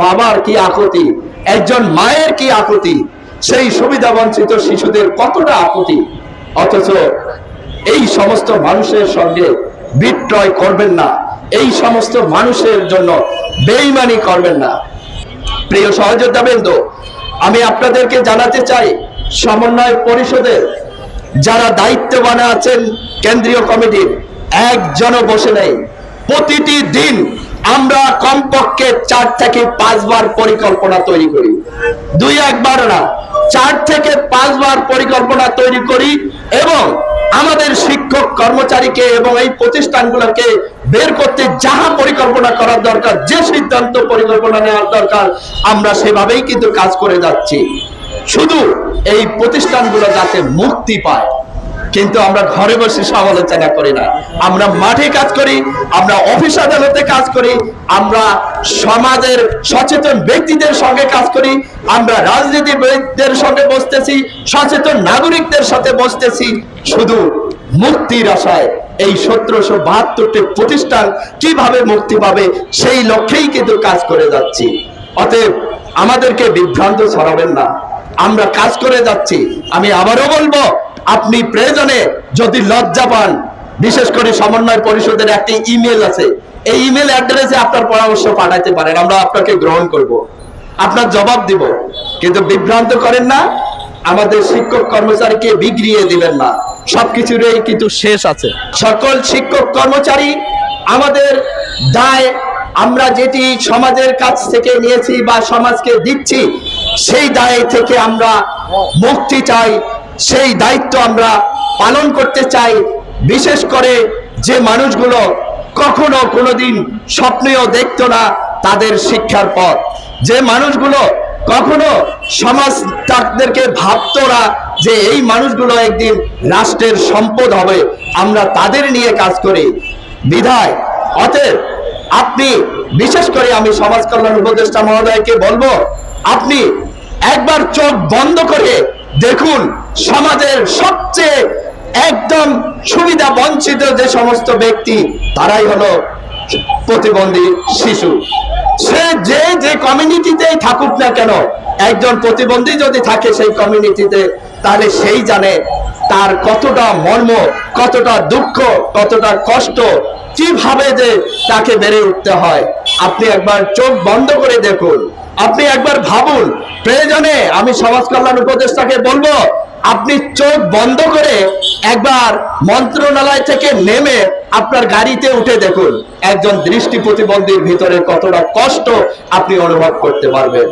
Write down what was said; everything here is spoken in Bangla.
বাবার কি আকুতি একজন মায়ের কি আকুতি সেই সুবিধা বঞ্চিত শিশুদের কতটা আকুতি অথচ এই সমস্ত মানুষের সঙ্গে বিক্রয় করবেন না। এই সমস্ত মানুষের জন্য বেইমানি করবেন না। প্রিয় সহযোদ্ধা বিন্দু আমি আপনাদেরকে জানাতে চাই, সমন্বয় পরিষদের যারা দায়িত্ববান আছেন কেন্দ্রীয় কমিটির একজনও বসে নেই। প্রতিটি দিন আমরা কমপক্ষে চার থেকে পাঁচবার পরিকল্পনা তৈরি করি। দুই একবার না, চার থেকে পাঁচবার পরিকল্পনা তৈরি করি এবং আমাদের শিক্ষক কর্মচারীকে এবং এই প্রতিষ্ঠানগুলোকে বের করতে যাহা পরিকল্পনা করার দরকার, যে সিদ্ধান্ত পরিকল্পনা নেওয়ার দরকার, আমরা সেভাবেই কিন্তু কাজ করে যাচ্ছি। শুধু এই প্রতিষ্ঠানগুলো যাতে মুক্তি পায়। কিন্তু আমরা ঘরে বসে সমালোচনা করি না। আমরা মাঠে কাজ করি, আমরা অফিস আদালতে কাজ করি, আমরা সমাজের সচেতন ব্যক্তিদের সঙ্গে কাজ করি, আমরা রাজনীতিবিদদের সঙ্গে বসতেছি, সচেতন নাগরিকদের সাথে বসতেছি। শুধু মুক্তির আশায় এই সতেরোশো বাহাত্তরটি প্রতিষ্ঠান কীভাবে মুক্তি পাবে, সেই লক্ষ্যেই কিন্তু কাজ করে যাচ্ছি। অতএব আমাদেরকে বিভ্রান্ত ছড়াবেন না। আমরা কাজ করে যাচ্ছি। আমি আবারও বলব আপনি প্রয়োজনে যদি লজ্জা পান, বিশেষ করে সমন্বয় পরিষদের একটি ইমেল আছে, এই ইমেল অ্যাড্রেসে আপনার পরামর্শ পাঠাতে পারেন, আমরা আপনাকে গ্রহণ করব। আপনার জবাব দিব, কিন্তু বিভ্রান্ত করেন না, আমাদের শিক্ষক কর্মচারীকে বিগড়িয়ে দিবেন না। সবকিছুরই কিন্তু শেষ আছে। সকল শিক্ষক কর্মচারী, আমাদের দায়, আমরা যেটি সমাজের কাছ থেকে নিয়েছি বা সমাজকে দিচ্ছি, সেই দায় থেকে আমরা মুক্তি চাই। সেই দায়িত্ব আমরা পালন করতে চাই, বিশেষ করে যে মানুষগুলো কখনো কোনোদিন স্বপ্নেও দেখতো না তাদের শিক্ষার পথ। যে মানুষগুলো কখনো সমাজ তাদেরকে ভাবতো না যে এই মানুষগুলো একদিন রাষ্ট্রের সম্পদ হবে, আমরা তাদের নিয়ে কাজ করি। বিধায়, অতএব আপনি, বিশেষ করে আমি সমাজ কল্যাণ উপদেষ্টা মহোদয়কে বলব, আপনি একবার চোখ বন্ধ করে দেখুন, সমাজের সবচেয়ে একদম সুবিধা বঞ্চিত যে সমস্ত ব্যক্তি, তারাই হলো প্রতিবন্ধী শিশু। সে যে যে কমিউনিটিতেই থাকুক না কেন, একজন প্রতিবন্ধী যদি থাকে সেই কমিউনিটিতে, তাহলে সেই জানে তার কতটা মর্ম, কতটা দুঃখ, কতটা কষ্ট, কীভাবে যে তাকে বেড়ে উঠতে হয়। আপনি একবার চোখ বন্ধ করে দেখুন। আপনি একবার ভাবুন, প্রয়োজনে, আমি সমাজ কল্যাণ উপদেষ্টাকে বলব, আপনি চোখ বন্ধ করে একবার মন্ত্রণালয় থেকে নেমে আপনার গাড়িতে উঠে দেখুন, একজন দৃষ্টি প্রতিবন্ধীর ভিতরে কতটা কষ্ট আপনি অনুভব করতে পারবেন।